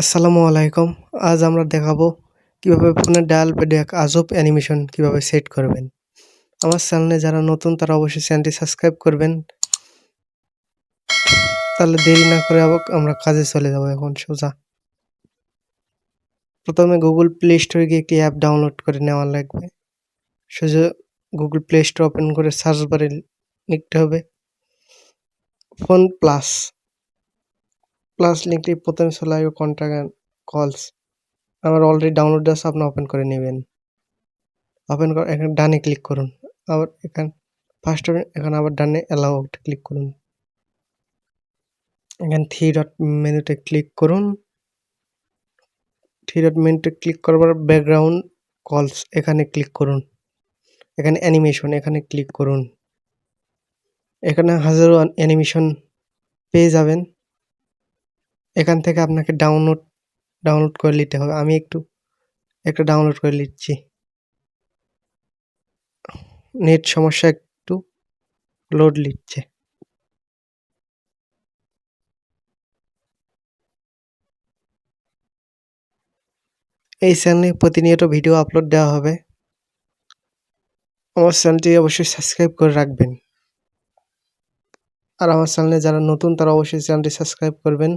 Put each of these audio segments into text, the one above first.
আসসালামু আলাইকুম। আজ আমরা দেখাবো কীভাবে ফোনের ডায়াল প্যাডে এক আজব অ্যানিমেশন কীভাবে সেট করবেন। আমার চ্যানেলে যারা নতুন তারা অবশ্যই চ্যানেলটি সাবস্ক্রাইব করবেন। তাহলে দেরি না করে আমরা কাজে চলে যাব এখন সোজা। প্রথমে গুগল প্লে স্টোরে গিয়ে একটি অ্যাপ ডাউনলোড করে নেওয়া লাগবে। সোজা গুগল প্লে স্টোর ওপেন করে সার্চ বারে লিখতে হবে। Phone plus. প্লাস লিঙ্কটি প্রথমে চলে আসবে কন্ট্যাক্ট কলস আমার অলরেডি ডাউনলোড আছে, আপনি ওপেন করে নেবেন। ওপেন করে, এখানে ডানে ক্লিক করুন। আবার এখানে ফার্স্ট এখানে আবার ডানে অ্যালাউ ক্লিক করুন। এখানে থ্রি ডট মেনুতে ক্লিক করুন। থ্রি ডট মেনুতে ক্লিক করবার ব্যাকগ্রাউন্ড কলস এখানে ক্লিক করুন। এখানে অ্যানিমেশন এখানে ক্লিক করুন। এখানে হাজারো অ্যানিমেশন পেয়ে যাবেন। এখান থেকে আপনাকে ডাউনলোড ডাউনলোড করে নিতে হবে। আমি একটু, একটা ডাউনলোড করে নিচ্ছি। নেট সমস্যা একটু লোড নিচ্ছে। এই চ্যানেলে প্রতিনিয়ত ভিডিও আপলোড দেওয়া হবে। আমার চ্যানেলটি অবশ্যই সাবস্ক্রাইব করে রাখবেন। আর আমার চ্যানেলে যারা নতুন, তারা অবশ্যই চ্যানেলটি সাবস্ক্রাইব করবেন।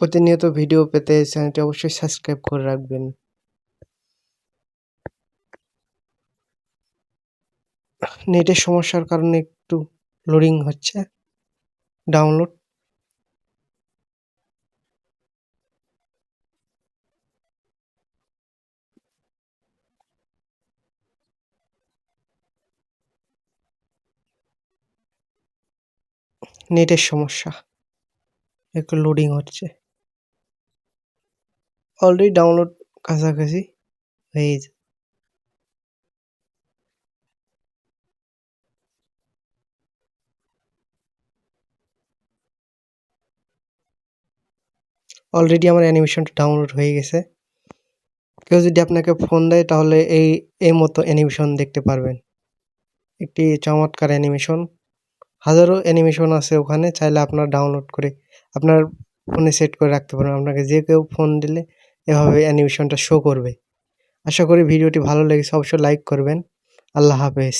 প্রতিনিয়ত ভিডিও পেতে চ্যানেলটি অবশ্যই সাবস্ক্রাইব করে রাখবেন। নেটের সমস্যার কারণে একটু লোডিং হচ্ছে। ডাউনলোড নেটের সমস্যা। একটু লোডিং হচ্ছে। অলরেডি ডাউনলোড কাছাকাছি হয়ে অলরেডি আমার অ্যানিমেশনটা ডাউনলোড হয়ে গেছে। কেউ যদি আপনাকে ফোন দেয়, তাহলে এই এই মতো অ্যানিমেশন দেখতে পারবেন। একটি চমৎকার অ্যানিমেশন হাজারো অ্যানিমেশন আছে ওখানে, চাইলে আপনার ডাউনলোড করে আপনার ফোনে সেট করে রাখতে পারেন। আপনাকে যে কেউ ফোন দিলে এভাবে অ্যানিমেশনটা শো করবে। আশা করি ভিডিওটি ভালো লেগেছে অবশ্যই লাইক করবেন। আল্লাহ হাফেজ।